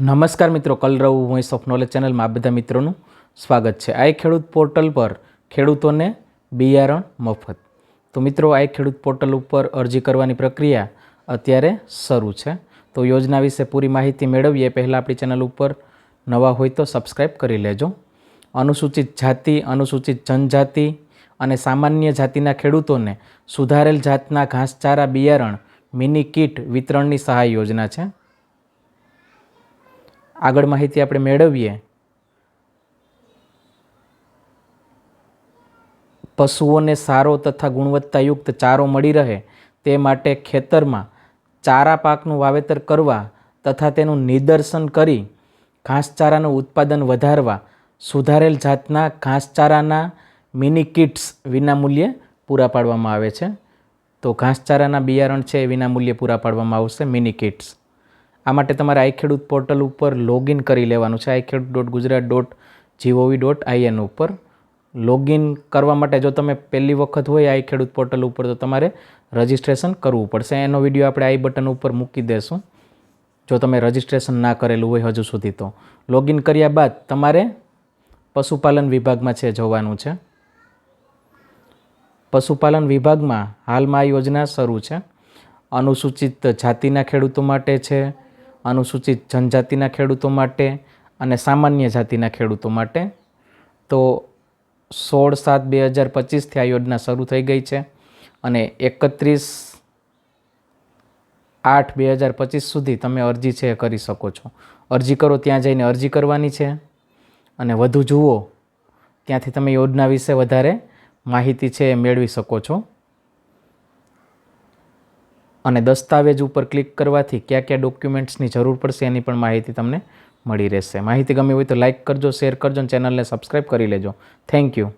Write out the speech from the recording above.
નમસ્કાર મિત્રો, કલરવ voice of knowledge ચેનલમાં આ બધા મિત્રોનું સ્વાગત છે. આ ખેડૂત પોર્ટલ પર ખેડૂતોને બિયારણ મફત. તો મિત્રો, આ ખેડૂત પોર્ટલ ઉપર અરજી કરવાની પ્રક્રિયા અત્યારે શરૂ છે. તો યોજના વિશે પૂરી માહિતી મેળવીએ. પહેલાં આપણી ચેનલ ઉપર નવા હોય તો સબસ્ક્રાઈબ કરી લેજો. અનુસૂચિત જાતિ, અનુસૂચિત જનજાતિ અને સામાન્ય જાતિના ખેડૂતોને સુધારેલ જાતના ઘાસચારા બિયારણ, મિની કીટ વિતરણની સહાય યોજના છે. આગળ માહિતી આપણે મેળવીએ. પશુઓને સારો તથા ગુણવત્તાયુક્ત ચારો મળી રહે તે માટે ખેતરમાં ચારા પાકનું વાવેતર કરવા તથા તેનું નિદર્શન કરી ઘાસચારાનું ઉત્પાદન વધારવા સુધારેલ જાતના ઘાસચારાના મિની કિટ્સ વિનામૂલ્યે પૂરા પાડવામાં આવે છે. તો ઘાસચારાના બિયારણ છે એ વિનામૂલ્યે પૂરા પાડવામાં આવશે મિની કિટ્સ. આ માટે તમારે આઈ ખેડૂત પોર્ટલ ઉપર લોગિન કરી લેવાનું છે, I Khedut dot Gujarat dot gov dot in ઉપર. લોગિન કરવા માટે જો તમે પહેલી વખત હોય આઈ ખેડૂત પોર્ટલ ઉપર, તો તમારે રજિસ્ટ્રેશન કરવું પડશે. એનો વીડિયો આપણે આઈ બટન ઉપર મૂકી દેશું. જો તમે રજિસ્ટ્રેશન ના કરેલું હોય હજુ સુધી તો. લોગિન કર્યા બાદ તમારે પશુપાલન વિભાગમાં છે જવાનું છે. પશુપાલન વિભાગમાં હાલમાં આ યોજના શરૂ છે. અનુસૂચિત જાતિના ખેડૂતો માટે છે અનુસૂચિત જનજાતિના ખેડૂતો માટે અને સામાન્ય જાતિના ખેડૂતો માટે. તો સોળ સાત બે હજાર પચીસથી આ યોજના શરૂ થઈ ગઈ છે અને એકત્રીસ આઠ બે હજાર પચીસ સુધી તમે અરજી છે એ કરી શકો છો. અરજી કરો ત્યાં જઈને અરજી કરવાની છે અને વધુ જુઓ, ત્યાંથી તમે યોજના વિશે વધારે માહિતી છે એ મેળવી શકો છો. અને દસ્તાવેજ ઉપર ક્લિક કરવાથી કયા કયા ડોક્યુમેન્ટ્સની જરૂર પડશે એની પણ માહિતી તમને મળી રહેશે. માહિતી ગમી હોય તો લાઇક કરજો, શેર કરજો અને ચેનલને સબસ્ક્રાઈબ કરી લેજો. Thank you.